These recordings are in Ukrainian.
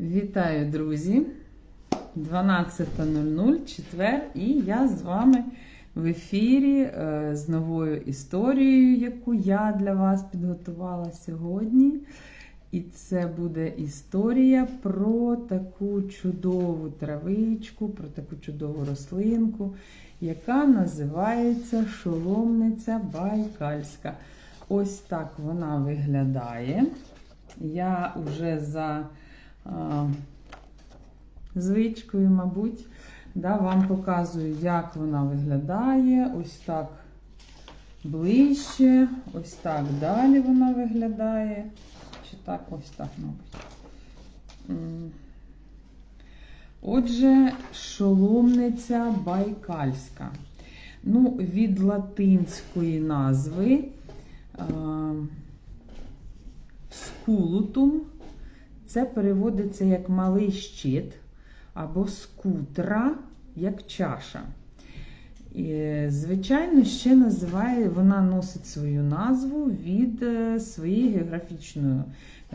Вітаю, друзі! 12.00 четвер, і я з вами в ефірі е, з новою історією, яку я для вас підготувала сьогодні. І це буде історія про таку чудову травичку, про таку чудову рослинку, яка називається шоломниця байкальська. Ось так вона виглядає. Я вже за звичкою, мабуть, да, вам показую, як вона виглядає. Ось так ближче, ось так далі вона виглядає. Чи так, ось так, мабуть. Отже, шоломниця байкальська. Ну, від латинської назви скулутум. Це переводиться як малий щит або скутра, як чаша. І, звичайно, ще називає, вона носить свою назву від е, своєї географічної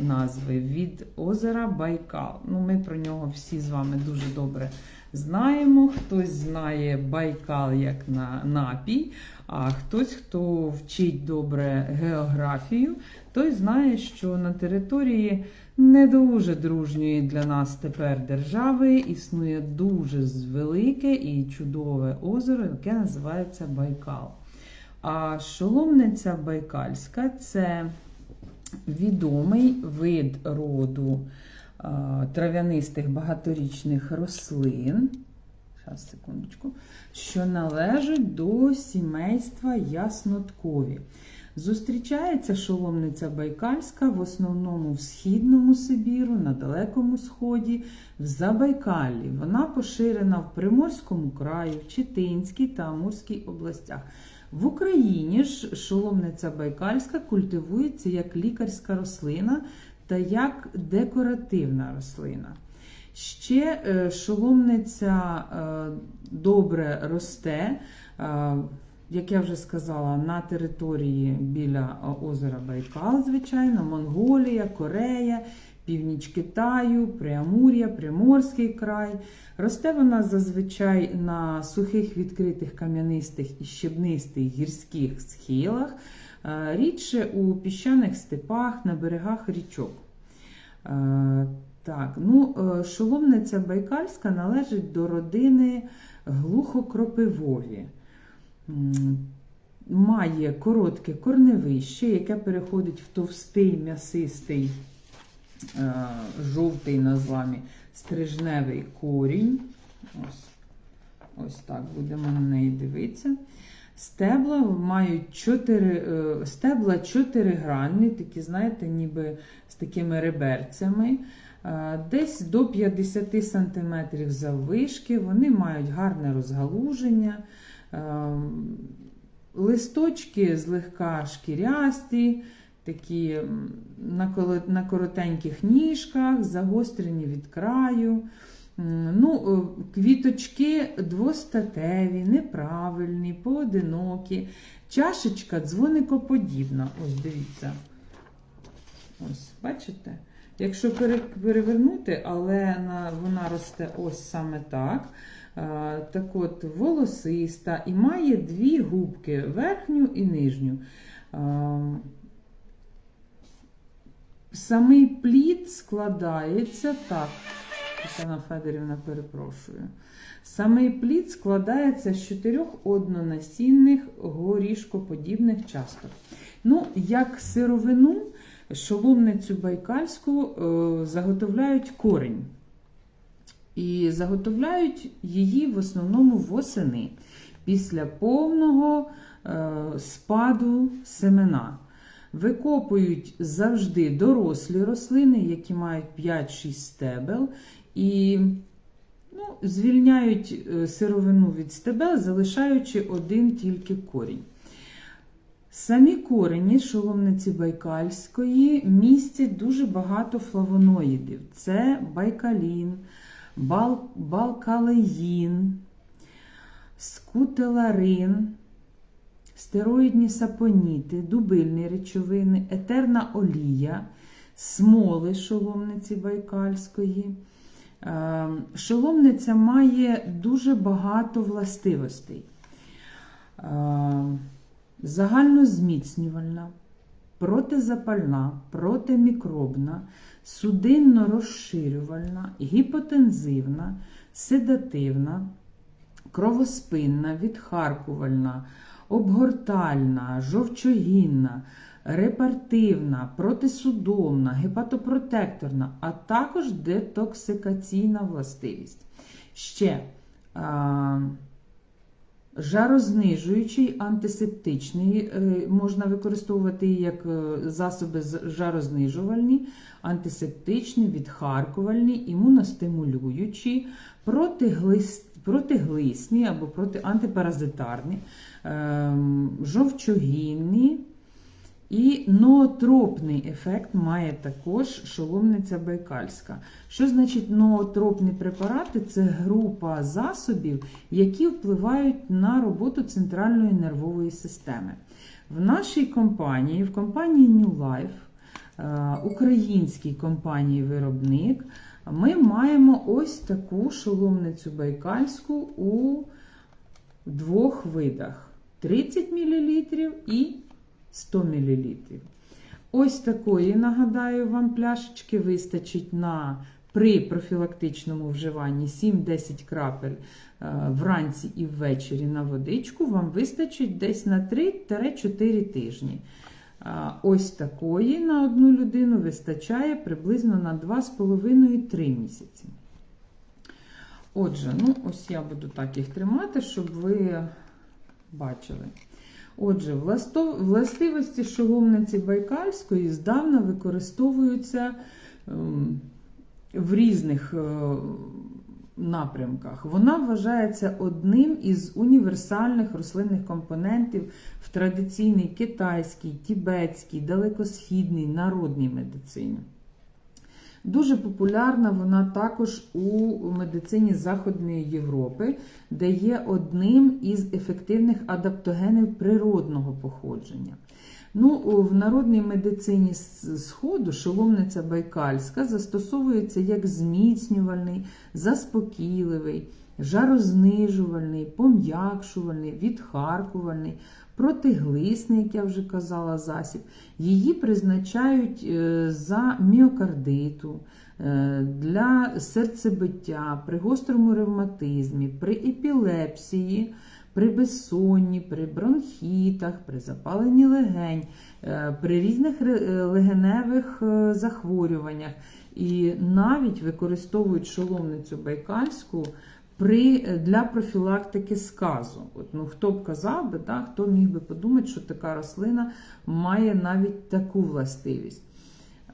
назви, від озера Байкал. Ну, Ми про нього всі з вами дуже добре знаємо. Хтось знає Байкал як на напій, а хтось, хто вчить добре географію, той знає, що на території не дуже дружньої для нас тепер держави існує дуже велике і чудове озеро, яке називається Байкал. А шоломниця Байкальська це відомий вид роду трав'янистих багаторічних рослин. Зараз, секундочку, що належать до сімейства ясноткові. Зустрічається шоломниця байкальська в основному в Східному Сибіру, на Далекому Сході, в Забайкаллі. Вона поширена в Приморському краю, Читинській та Амурській областях. В Україні ж шоломниця байкальська культивується як лікарська рослина та як декоративна рослина. Ще е, шоломниця е, добре росте, е, як я вже сказала, на території біля озера Байкал, звичайно, Монголія, Корея, північ Китаю, Преамур'я, Приморський край. Росте вона зазвичай на сухих відкритих кам'янистих і щебнистих гірських схилах, рідше у піщаних степах, на берегах річок. Так, ну, Шоломниця Байкальська належить до родини глухокропивові. Має коротке корневище, яке переходить в товстий м'ясистий, жовтий на зламі стрижневий корінь. Ось ось так будемо на неї дивитися. Стебла мають 4, стебла чотиригранні, такі, знаєте, ніби з такими реберцями. Десь до 50 см заввишки, вони мають гарне розгалуження, листочки злегка шкірясті, такі на коротеньких ніжках, загострені від краю. Ну, Квіточки двостатеві, неправильні, поодинокі. Чашечка дзвоникоподібна. Ось дивіться. Ось, бачите? Якщо перевернути, але вона росте ось саме так. Так от, волосиста і має дві губки верхню і нижню. Самий плід складається так. Тетяна Федорівна перепрошую. Самий плід складається з чотирьох однонасінних горішкоподібних часток. Ну, як сировину, шоломницю байкальську е, заготовляють корінь. І заготовляють її в основному восени після повного е, спаду семена. Викопують завжди дорослі рослини, які мають 5-6 стебел, і ну, звільняють сировину від стебел, залишаючи один тільки корінь. Самі корені шоломниці байкальської містять дуже багато флавоноїдів. Це байкалін, бал, балкалеїн, скутеларин, стероїдні сапоніти, дубильні речовини, етерна олія, смоли шоломниці байкальської. Е, Шоломниця має дуже багато властивостей. Е, Загальнозміцнювальна, протизапальна, протимікробна, судинно-розширювальна, гіпотензивна, седативна, кровоспинна, відхаркувальна, обгортальна, жовчогінна, репартивна, протисудомна, гепатопротекторна, а також детоксикаційна властивість. Ще а, жарознижуючий, антисептичний, е, можна використовувати як е, засоби жарознижувальні, антисептичні, відхаркувальні, імуностимулюючі, протиглис- протиглисні або проти, антипаразитарні, ем, жовчогінні. І ноотропний ефект має також шоломниця байкальська. Що значить ноотропні препарати? Це група засобів, які впливають на роботу центральної нервової системи. В нашій компанії, в компанії New Life, е, українській компанії-виробник, ми маємо ось таку шоломницю байкальську у двох видах: 30 мл і 100 мл. Ось такої, нагадаю вам, пляшечки вистачить на при профілактичному вживанні 7-10 крапель е, вранці і ввечері на водичку. Вам вистачить десь на 3-4 тижні. А Ось такої на одну людину вистачає приблизно на 2,5-3 місяці. Отже, ну ось я буду так їх тримати, щоб ви бачили. Отже, властивості шоломниці байкальської здавна використовуються ем, в різних е, напрямках. Вона вважається одним із універсальних рослинних компонентів в традиційній китайській, тібетській, далекосхідній народній медицині. Дуже популярна вона також у медицині Західної Європи, де є одним із ефективних адаптогенів природного походження. Ну, В народній медицині Сходу шоломниця байкальська застосовується як зміцнювальний, заспокійливий, жарознижувальний, пом'якшувальний, відхаркувальний, протиглисний, як я вже казала, засіб. Її призначають е, за міокардиту, е, для серцебиття, при гострому ревматизмі, при епілепсії, при безсонні, при бронхітах, при запаленні легень, е, при різних легеневих захворюваннях. І навіть використовують шоломницю байкальську при, е, для профілактики сказу. От, ну, хто б казав би, да, хто міг би подумати, що така рослина має навіть таку властивість.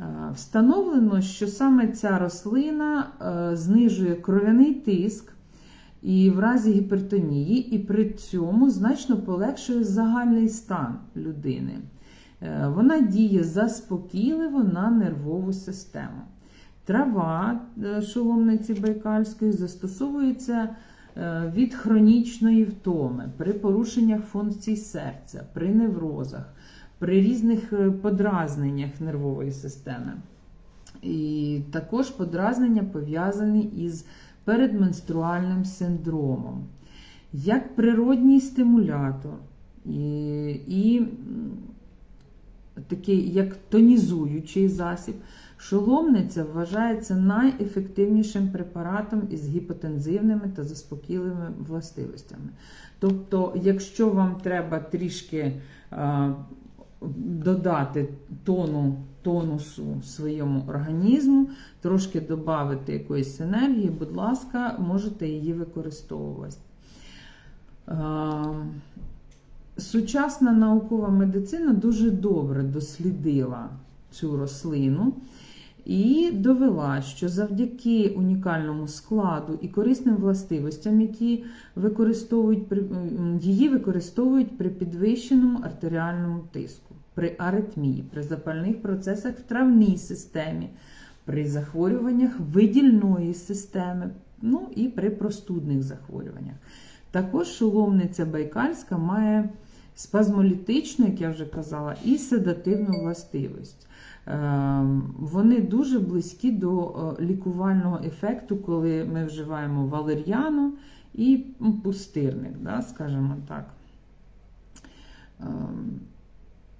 Е, Встановлено, що саме ця рослина е, знижує кров'яний тиск і в разі гіпертонії, і при цьому значно полегшує загальний стан людини. Вона діє заспокійливо на нервову систему. Трава е, шоломниці байкальської застосовується е, від хронічної втоми, при порушеннях функцій серця, при неврозах, при різних е, подразненнях нервової системи. І також подразнення пов'язані із передменструальним синдромом. Як природній стимулятор і, і такий як тонізуючий засіб, шоломниця вважається найефективнішим препаратом із гіпотензивними та заспокійливими властивостями. Тобто, якщо вам треба трішки а, додати тону, тонусу своєму організму, трошки додати якоїсь енергії, будь ласка, можете її використовувати. А, Сучасна наукова медицина дуже добре дослідила цю рослину і довела, що завдяки унікальному складу і корисним властивостям, які використовують її використовують при підвищеному артеріальному тиску, при аритмії, при запальних процесах в травній системі, при захворюваннях видільної системи, ну і при простудних захворюваннях. Також шоломниця байкальська має спазмолітичну, як я вже казала, і седативну властивість. Е, Вони дуже близькі до е, лікувального ефекту, коли ми вживаємо валер'яну і пустирник, да, скажімо так. Е,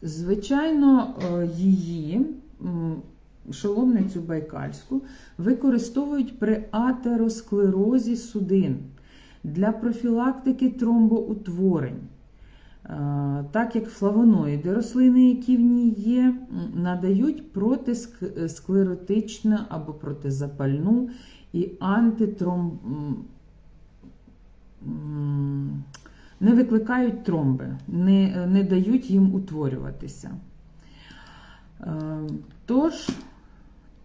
Звичайно, е, її шоломницю байкальську використовують при атеросклерозі судин для профілактики тромбоутворень. Е, Так як флавоноїди рослини, які в ній є, надають протисклеротичну або протизапальну і антитром... м, м, не викликають тромби, не, не дають їм утворюватися. Е, Тож,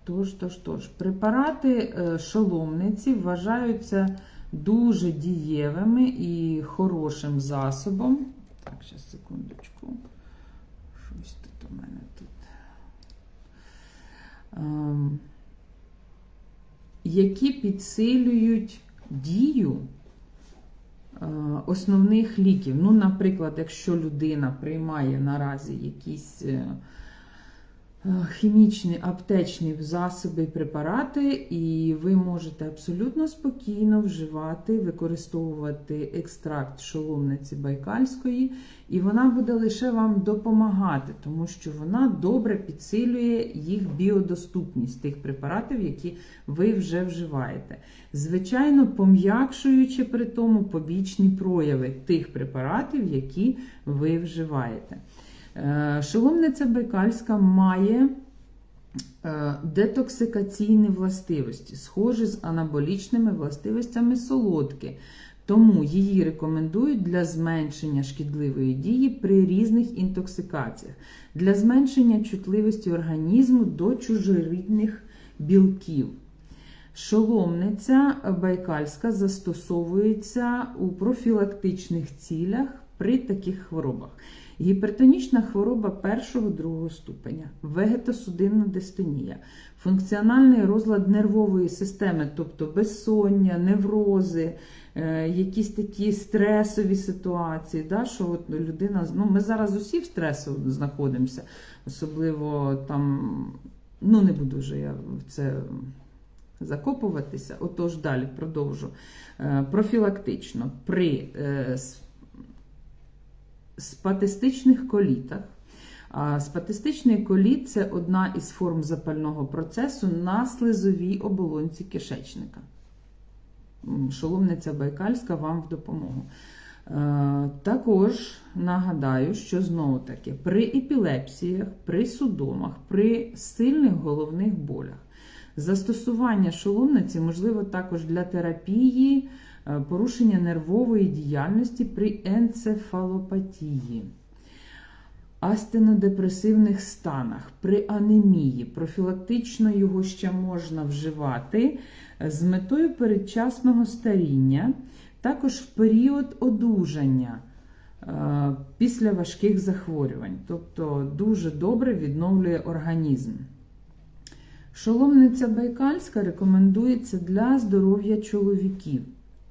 тож, тож, тож, препарати е, шоломниці вважаються дуже дієвими і хорошим засобом. Так, ще секундочку. Щось тут у мене тут. Ем, які підсилюють дію е, основних ліків. Ну, наприклад, якщо людина приймає наразі якісь е, хімічні аптечні засоби і препарати, і ви можете абсолютно спокійно вживати, використовувати екстракт шоломниці байкальської, і вона буде лише вам допомагати, тому що вона добре підсилює їх біодоступність тих препаратів, які ви вже вживаєте. Звичайно, пом'якшуючи при тому побічні прояви тих препаратів, які ви вживаєте. Е, Шоломниця байкальська має е, детоксикаційні властивості, схожі з анаболічними властивостями солодки. Тому її рекомендують для зменшення шкідливої дії при різних інтоксикаціях, для зменшення чутливості організму до чужорідних білків. Шоломниця байкальська застосовується у профілактичних цілях при таких хворобах. Гіпертонічна хвороба першого-другого ступеня, вегетосудинна дистонія, функціональний розлад нервової системи, тобто безсоння, неврози, е, якісь такі стресові ситуації. Да, що от людина, ну, Ми зараз усі в стресу знаходимося, особливо там, ну не буду вже я в це закопуватися. Отож, далі продовжу. Е, Профілактично при е, спатистичних колітах. Спатистичний коліт це одна із форм запального процесу на слизовій оболонці кишечника. Шоломниця Байкальська вам в допомогу. Також нагадаю, що знову таки при епілепсіях, при судомах, при сильних головних болях застосування шоломниці можливо також для терапії порушення нервової діяльності при енцефалопатії, астенодепресивних станах, при анемії. Профілактично його ще можна вживати е, з метою передчасного старіння, також в період одужання. е, Після важких захворювань, тобто дуже добре відновлює організм. Шоломниця байкальська рекомендується для здоров'я чоловіків,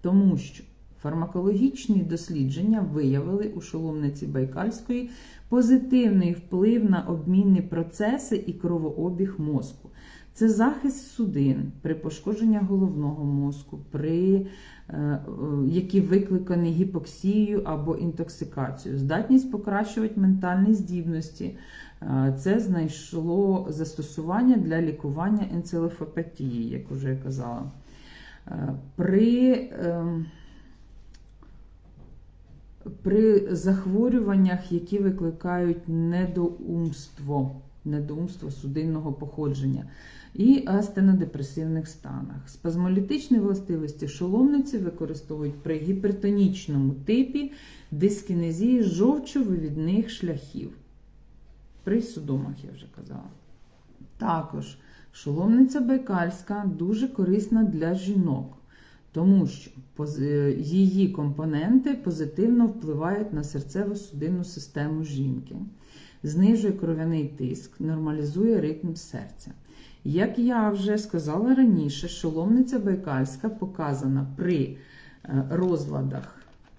тому що фармакологічні дослідження виявили у шоломниці байкальської позитивний вплив на обмінні процеси і кровообіг мозку. Це захист судин при пошкодженні головного мозку, при, е, е, які викликані гіпоксією або інтоксикацією, здатність покращувати ментальні здібності. Е, Це знайшло застосування для лікування енцелефопатії, як вже я казала. Е, При, ем, при захворюваннях, які викликають недоумство, недоумство судинного походження і астенодепресивних станах. Спазмолітичні властивості шоломниці використовують при гіпертонічному типі дискінезії жовчовивідних шляхів. При судомах, я вже казала. Також шоломниця байкальська дуже корисна для жінок, тому що її компоненти позитивно впливають на серцево-судинну систему жінки, знижує кров'яний тиск, нормалізує ритм серця. Як я вже сказала раніше, шоломниця байкальська показана при е, розладах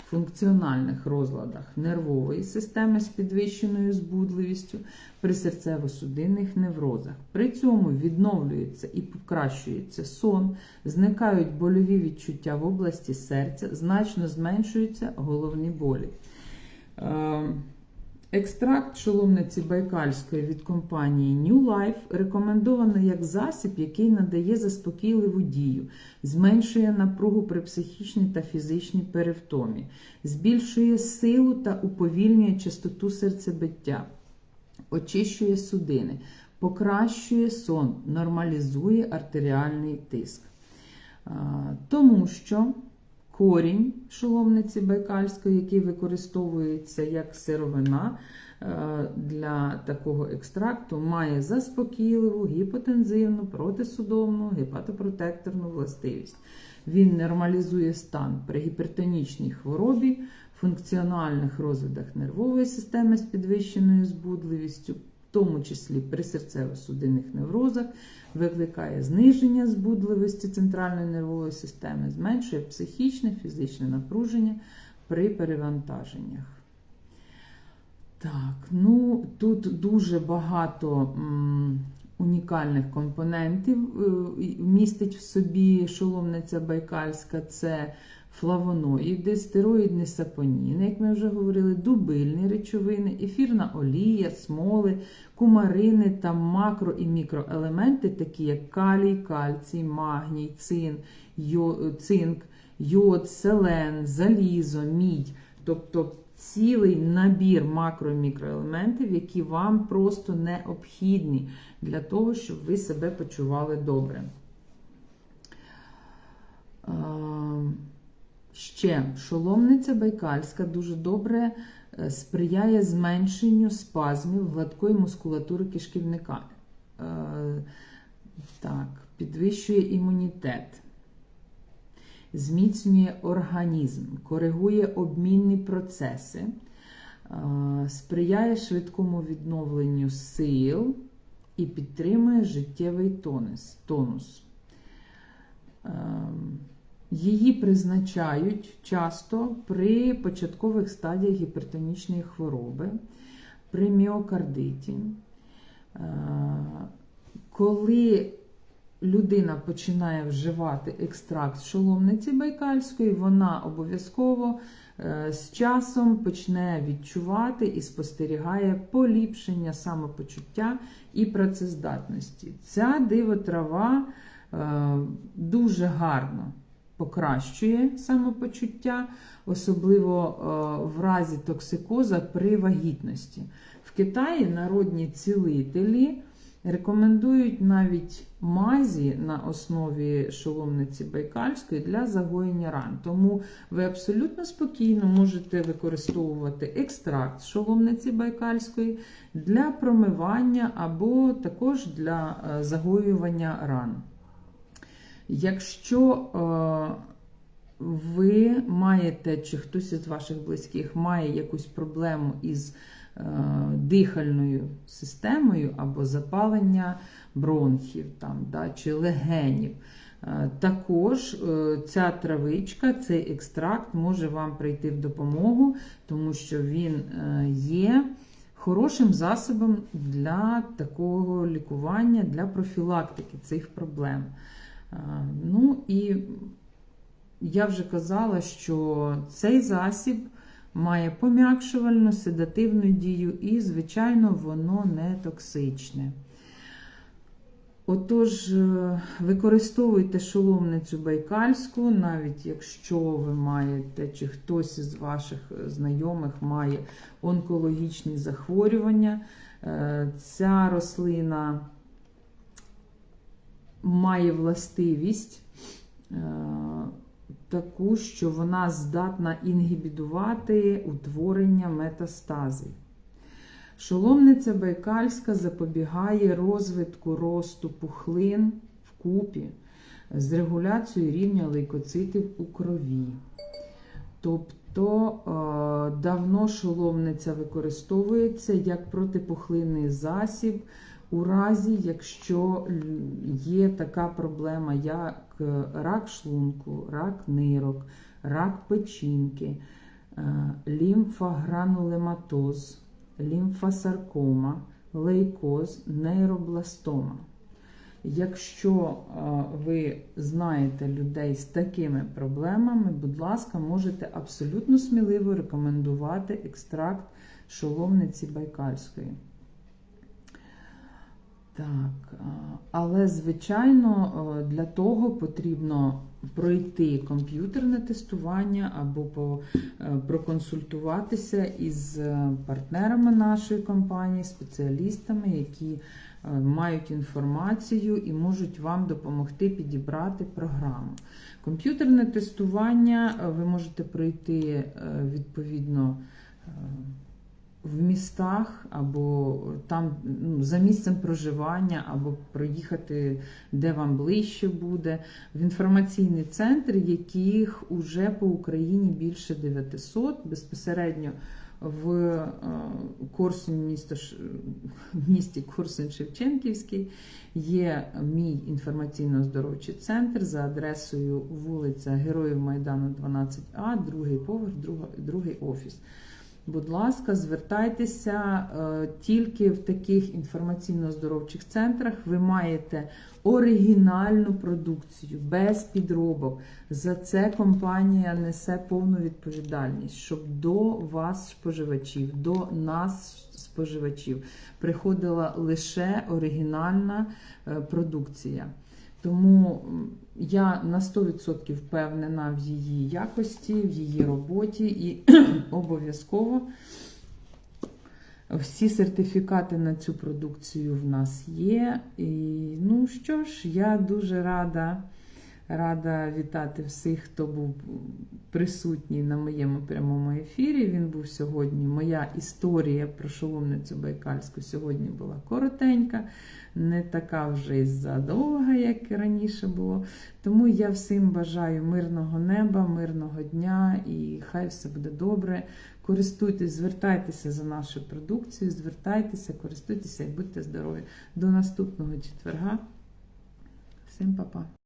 функціональних розладах нервової системи з підвищеною збудливістю, при серцево-судинних неврозах. При цьому відновлюється і покращується сон, зникають больові відчуття в області серця, значно зменшуються головні болі. Екстракт шоломниці байкальської від компанії New Life рекомендовано як засіб, який надає заспокійливу дію, зменшує напругу при психічній та фізичній перевтомі, збільшує силу та уповільнює частоту серцебиття, очищує судини, покращує сон, нормалізує артеріальний тиск. Тому що корінь шоломниці байкальської, який використовується як сировина е, для такого екстракту, має заспокійливу, гіпотензивну, протисудомну, гепатопротекторну властивість. Він нормалізує стан при гіпертонічній хворобі, функціональних розвитах нервової системи з підвищеною збудливістю, в тому числі при серцево-судинних неврозах, викликає зниження збудливості центральної нервової системи, зменшує психічне, фізичне напруження при перевантаженнях. Так, ну тут дуже багато м, унікальних компонентів е, містить в собі шоломниця байкальська. Це флавоноїди, стероїдні сапоніни, як ми вже говорили, дубильні речовини, ефірна олія, смоли, кумарини та макро і мікроелементи, такі як калій, кальцій, магній, цин, йо, цинк, йод, селен, залізо, мідь. Тобто цілий набір макро і мікроелементів, які вам просто необхідні для того, щоб ви себе почували добре. Ще шоломниця байкальська дуже добре е, сприяє зменшенню спазмів гладкої мускулатури кишківника. Е, так, Підвищує імунітет, зміцнює організм, коригує обмінні процеси, е, сприяє швидкому відновленню сил і підтримує життєвий тонус. тонус. Її призначають часто при початкових стадіях гіпертонічної хвороби, при міокардиті. Е, коли людина починає вживати екстракт шоломниці байкальської, вона обов'язково е, з часом почне відчувати і спостерігає поліпшення самопочуття і працездатності. Ця дивотрава е, дуже гарно покращує самопочуття, особливо е, в разі токсикоза при вагітності. В Китаї народні цілителі рекомендують навіть мазі на основі шоломниці байкальської для загоєння ран. Тому ви абсолютно спокійно можете використовувати екстракт шоломниці байкальської для промивання або також для е, загоювання ран. Якщо е, ви маєте, чи хтось із ваших близьких має якусь проблему із е, дихальною системою або запалення бронхів там, да, чи легенів, е, також ця травичка, цей екстракт може вам прийти в допомогу, тому що він є хорошим засобом для такого лікування, для профілактики цих проблем. Ну і я вже казала, що цей засіб має пом'якшувальну седативну дію, і, звичайно, воно не токсичне. Отож, е, використовуйте шоломницю байкальську, навіть якщо ви маєте, чи хтось із ваших знайомих має онкологічні захворювання. Е, ця рослина має властивість е, таку, що вона здатна інгібідувати утворення метастази. Шоломниця байкальська запобігає розвитку росту пухлин в купі з регуляцією рівня лейкоцитів у крові. Тобто е, давно шоломниця використовується як протипухлинний засіб у разі, якщо є така проблема, як рак шлунку, рак нирок, рак печінки, е, лімфогранулематоз, лімфосаркома, лейкоз, нейробластома. Якщо е, ви знаєте людей з такими проблемами, будь ласка, можете абсолютно сміливо рекомендувати екстракт шоломниці байкальської. Так, е, але звичайно, е, для того потрібно пройти комп'ютерне тестування або е, проконсультуватися із е, партнерами нашої компанії, спеціалістами, які мають інформацію і можуть вам допомогти підібрати програму. Комп'ютерне тестування ви можете пройти відповідно. В містах або там ну, за місцем проживання, або проїхати, де вам ближче буде, в інформаційний центр, яких уже по Україні більше 900, безпосередньо в е, Корсунь, місто, місті Корсунь Шевченківський є мій інформаційно-здоровчий центр за адресою вулиця Героїв Майдану 12А, другий поверх, другий офіс. Будь ласка, звертайтеся е, тільки в таких інформаційно-здоровчих центрах. Ви маєте оригінальну продукцію без підробок. За це компанія несе повну відповідальність, щоб до вас, споживачів, до нас, споживачів, приходила лише оригінальна е, продукція. Тому я на 100% впевнена в її якості, в її роботі і обов'язково всі сертифікати на цю продукцію в нас є. І ну що ж, я дуже рада. Рада вітати всіх, хто був присутній на моєму прямому ефірі. Він був сьогодні. Моя історія про шоломницю Байкальську сьогодні була коротенька, не така вже й задовга, як і раніше було. Тому я всім бажаю мирного неба, мирного дня і хай все буде добре. Користуйтесь, звертайтеся за нашу продукцію, звертайтеся, користуйтеся і будьте здорові. До наступного четверга. Всім па-па.